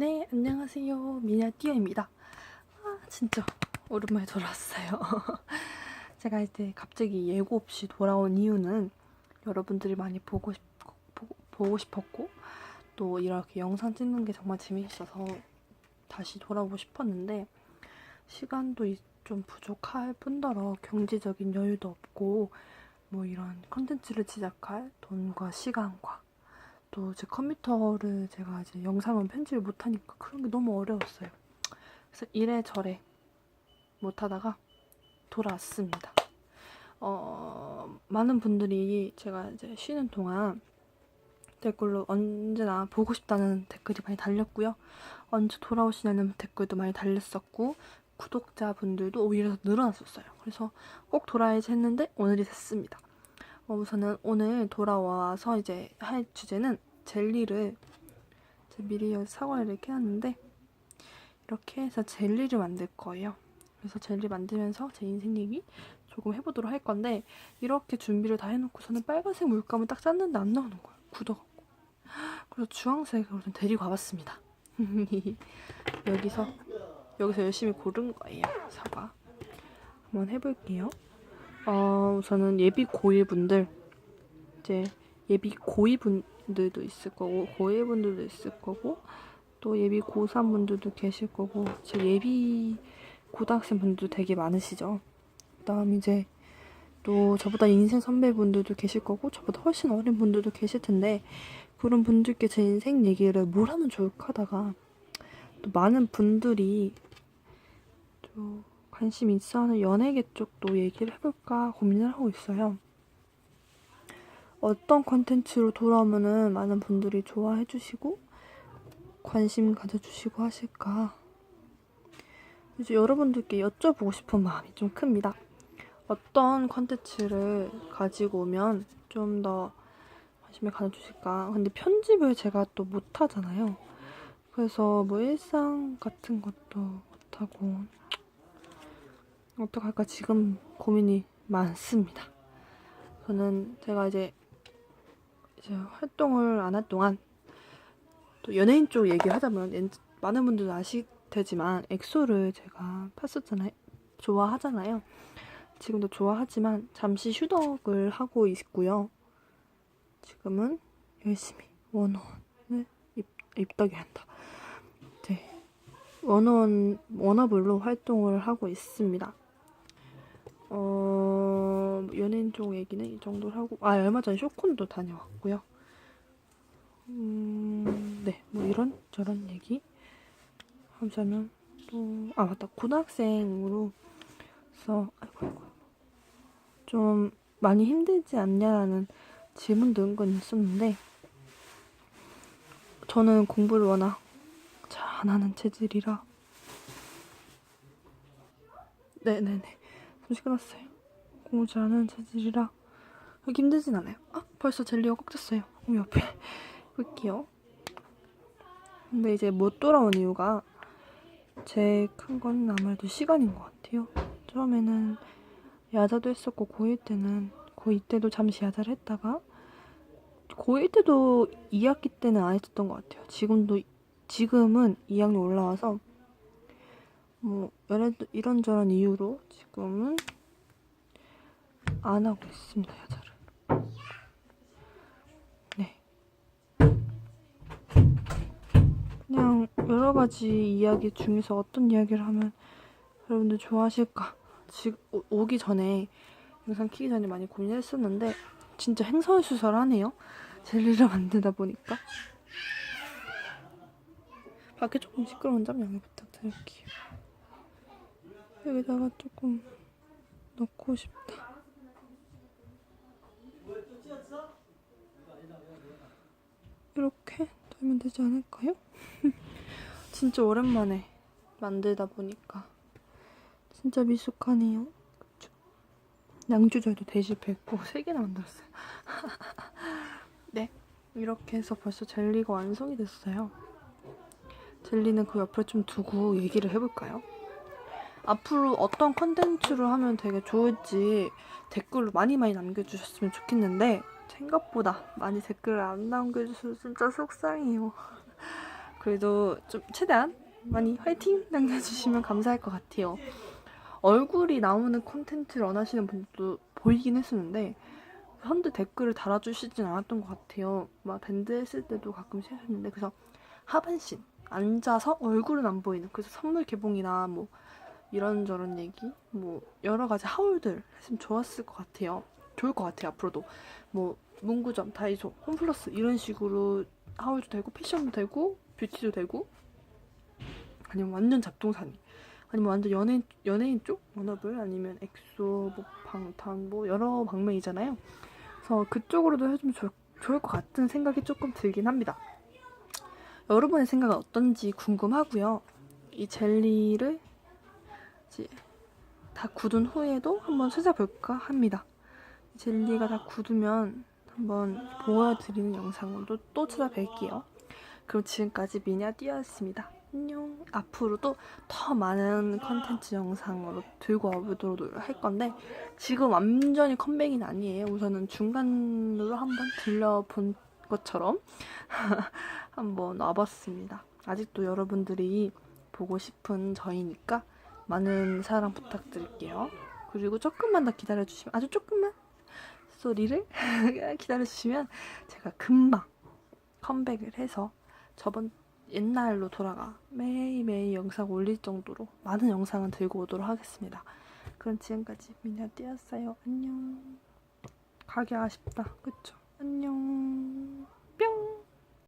네, 안녕하세요. 미냐띠아입니다. 아, 진짜 오랜만에 돌아왔어요. 제가 이제 갑자기 예고 없이 돌아온 이유는 여러분들이 많이 보고 싶, 보고, 보고 싶었고, 또 이렇게 영상 찍는 게 정말 재미있어서 다시 돌아오고 싶었는데, 시간도 이- 좀 부족할 뿐더러 경제적인 여유도 없고, 뭐 이런 컨텐츠를 제작할 돈과 시간과 또 제 컴퓨터를 제가 이제 영상은 편집을 못하니까 그런 게 너무 어려웠어요. 그래서 이래저래 못하다가 돌아왔습니다. 어, 많은 분들이 제가 이제 쉬는 동안 댓글로 언제나 보고 싶다는 댓글이 많이 달렸고요. 언제 돌아오시냐는 댓글도 많이 달렸었고, 구독자분들도 오히려 더 늘어났었어요. 그래서 꼭 돌아야지 했는데 오늘이 됐습니다. 어, 우선은 오늘 돌아와서 이제 할 주제는 젤리를 미리 사과를 이렇게 해놨는데 이렇게 해서 젤리를 만들 거예요. 그래서 젤리 만들면서 제 인생 얘기 조금 해보도록 할 건데 이렇게 준비를 다 해놓고서는 빨간색 물감을 딱 짰는데 안 나오는 거예요. 굳어갖고. 그래서 주황색으로 좀 데리고 와봤습니다. 여기서 여기서 열심히 고른 거예요. 사과. 한번 해볼게요. 어, 우선은 예비 고1 분들 이제 예비 고2 분들도 있을 거고 고1 분들도 있을 거고 또 예비 고3 분들도 계실 거고 지금 예비 고등학생 분들도 되게 많으시죠. 그다음 이제 또 저보다 인생 선배분들도 계실 거고 저보다 훨씬 어린 분들도 계실 텐데 그런 분들께 제 인생 얘기를 뭘 하면 좋을까 하다가 또 많은 분들이 또 관심 있어 하는 연예계 쪽도 얘기를 해볼까 고민을 하고 있어요. 어떤 컨텐츠로 돌아오면은 많은 분들이 좋아해 주시고 관심 가져주시고 하실까. 이제 여러분들께 여쭤보고 싶은 마음이 좀 큽니다. 어떤 컨텐츠를 가지고 오면 좀 더 관심을 가져주실까. 근데 편집을 제가 또 못하잖아요. 그래서 뭐 일상 같은 것도 못하고 어떡할까 지금 고민이 많습니다. 저는 제가 이제 이제 활동을 안 할 동안 또 연예인 쪽 얘기하자면 엔- 많은 분들도 아실 테지만 엑소를 제가 팠었잖아요. 좋아하잖아요. 지금도 좋아하지만 잠시 휴덕을 하고 있고요. 지금은 열심히 원어원을 입, 입덕이 한다. 네. 원어원, 워너블로 활동을 하고 있습니다. 어, 연예인 쪽 얘기는 이 정도로 하고, 아, 얼마 전에 쇼콘도 다녀왔고요. 음, 네, 뭐 이런 저런 얘기 하자면 또, 아, 맞다. 고등학생으로서, 아이고, 아이고. 좀 많이 힘들지 않냐라는 질문도 은근 있었는데, 저는 공부를 워낙 잘 안 하는 체질이라, 네네네. 잠시 끊었어요. 공부 잘하는 체질이라 그렇게 힘들진 않아요. 아, 벌써 젤리가 꽉 찼어요. 음, 옆에 볼게요. 근데 이제 못 돌아온 이유가 제일 큰 건 아무래도 시간인 것 같아요. 처음에는 야자도 했었고 고1 때는 고2 때도 잠시 야자를 했다가 고1 때도 2학기 때는 안 했었던 것 같아요. 지금도 지금은 2학년 올라와서 뭐 이런 이런저런 이유로 지금은 안 하고 있습니다 야자를. 네. 그냥 여러 가지 이야기 중에서 어떤 이야기를 하면 여러분들 좋아하실까? 지금 오- 오기 전에 영상 키기 전에 많이 고민했었는데 진짜 행설수설하네요. 젤리를 만들다 보니까. 밖에 조금 시끄러운 점 양해 부탁드릴게요. 여기다가 조금 넣고 싶다. 이렇게 돌면 되지 않을까요? 진짜 오랜만에 만들다 보니까 진짜 미숙하네요. 양주절도 대실패했고 세 개나 만들었어요. 네, 이렇게 해서 벌써 젤리가 완성이 됐어요. 젤리는 그 옆에 좀 두고 얘기를 해볼까요? 앞으로 어떤 컨텐츠를 하면 되게 좋을지 댓글로 많이 많이 남겨주셨으면 좋겠는데 생각보다 많이 댓글을 안 남겨주셔서 진짜 속상해요. 그래도 좀 최대한 많이 화이팅 남겨주시면 감사할 것 같아요. 얼굴이 나오는 콘텐츠를 원하시는 분도 보이긴 했었는데 현대 댓글을 달아주시진 않았던 것 같아요. 막 밴드 했을 때도 가끔씩 했는데 그래서 하반신 앉아서 얼굴은 안 보이는 그래서 선물 개봉이나 뭐 이런저런 얘기 뭐 여러 가지 하울들 했으면 좋았을 것 같아요. 좋을 것 같아요 앞으로도 뭐 문구점, 다이소, 홈플러스 이런 식으로 하울도 되고 패션도 되고 뷰티도 되고 아니면 완전 잡동사니 아니면 완전 연예인 연예인 쪽 워너블 아니면 엑소 뭐 방탄 뭐 여러 방면이잖아요. 그래서 그쪽으로도 해주면 좋, 좋을 것 같은 생각이 조금 들긴 합니다. 여러분의 생각은 어떤지 궁금하고요. 이 젤리를 이제 다 굳은 후에도 한번 찾아볼까 합니다. 젤리가 다 굳으면 한번 보여드리는 영상으로 또 찾아뵐게요. 그럼 지금까지 미니아 띠였습니다. 안녕. 앞으로도 더 많은 컨텐츠 영상으로 들고 와보도록 할 건데 지금 완전히 컴백은 아니에요. 우선은 중간으로 한번 들려본 것처럼 한번 와봤습니다. 아직도 여러분들이 보고 싶은 저희니까 많은 사랑 부탁드릴게요. 그리고 조금만 더 기다려주시면 아주 조금만 소리를 기다려주시면 제가 금방 컴백을 해서 저번 옛날로 돌아가 매일매일 영상 올릴 정도로 많은 영상을 들고 오도록 하겠습니다. 그럼 지금까지 미녀 띄었어요. 안녕. 가기 아쉽다. 그쵸? 안녕.